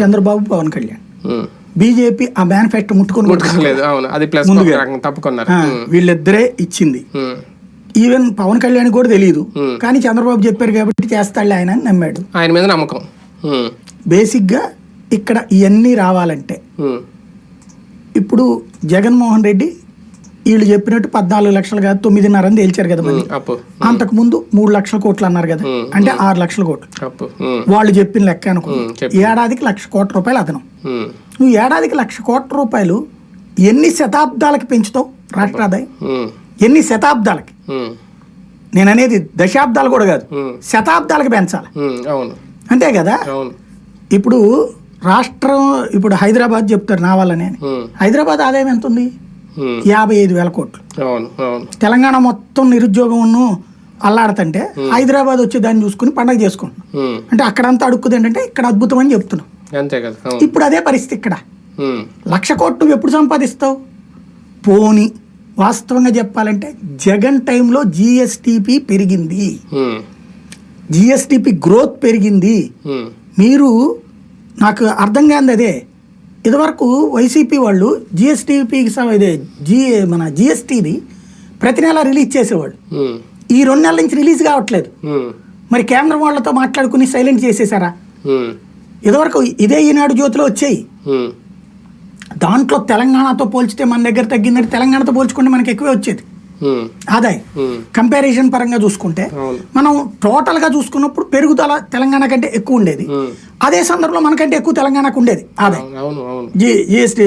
Chandrababu Pawan Kalyan um. BJP ఆ manifesto ముట్టుకొని ముట్టుకోలేదు అవును అది ప్లస్ తప్పుకున్నారు ఉమ్. వీళ్ళిద్దరే ఇచ్చింది. ఈవెన్ పవన్ కళ్యాణ్ కూడా తెలియదు Hmm. కానీ చంద్రబాబు చెప్పారు కాబట్టి చేస్తాడులే ఆయన అని నమ్మాడు ఆయన మీద నమ్మకం ఉమ్. బేసిక్గా ఇక్కడ ఇవన్నీ రావాలంటే. ఇప్పుడు జగన్మోహన్ రెడ్డి వీళ్ళు చెప్పినట్టు పద్నాలుగు లక్షలు కాదు తొమ్మిదిన్నర అని తేల్చారు కదా మళ్ళీ అంతకు ముందు మూడు లక్షల కోట్లు అన్నారు కదా. అంటే ఆరు లక్షల కోట్లు. వాళ్ళు చెప్పిన లెక్క అనుకో. ఏడాదికి లక్ష కోట్ల రూపాయలు అదనం. నువ్వు ఏడాదికి లక్ష కోట్ల రూపాయలు ఎన్ని శతాబ్దాలకి పెంచుతావు రాష్ట్ర ఆదాయం. ఎన్ని శతాబ్దాలకి. నేను అనేది దశాబ్దాలు కూడా కాదు. శతాబ్దాలకి పెంచాలి అంతే కదా ఇప్పుడు రాష్ట్రం ఇప్పుడు హైదరాబాద్ చెప్తారు నా వల్లనే. హైదరాబాద్ ఆదాయం ఎంత ఉంది. యాభై ఐదు వేల కోట్లు. తెలంగాణ మొత్తం నిరుద్యోగం అల్లాడుతుంటే హైదరాబాద్ వచ్చి దాన్ని చూసుకుని పండగ చేసుకుంటున్నాం. అంటే అక్కడంతా అడుక్కుది ఏంటంటే ఇక్కడ అద్భుతం అని చెప్తున్నాం. అంతే కదా అవును. ఇప్పుడు అదే పరిస్థితి ఇక్కడ. లక్ష కోట్లు నువ్వు ఎప్పుడు సంపాదిస్తావు? పోని వాస్తవంగా చెప్పాలంటే జగన్ టైంలో జిఎస్టిపి పెరిగింది. జిఎస్టిపి గ్రోత్ పెరిగింది. మీరు నాకు అర్థం కాదు అదే ఇదివరకు వైసీపీ వాళ్ళు జిఎస్టీపీకి ఇదే జి మన జిఎస్టీది ప్రతి నెల రిలీజ్ చేసేవాళ్ళు. ఈ రెండు నెలల నుంచి రిలీజ్ కావట్లేదు. మరి కేంద్రం వాళ్ళతో మాట్లాడుకుని సైలెంట్ చేసేసారా. ఇదివరకు ఇదే ఈనాడు జ్యోతిలో వచ్చాయి. దాంట్లో తెలంగాణతో పోల్చితే మన దగ్గర తగ్గిందంటే తెలంగాణతో పోల్చుకుంటే మనకి ఎక్కువే వచ్చేది. ఆదాయం. కంపారిజన్ పరంగా చూసుకుంటే మనం టోటల్గా చూసుకున్నప్పుడు పెరుగుదల తెలంగాణ కంటే ఎక్కువ ఉండేది. అదే సందర్భంలో మనకంటే ఎక్కువ తెలంగాణకు ఉండేది. ఆదాయం జిఎస్టీ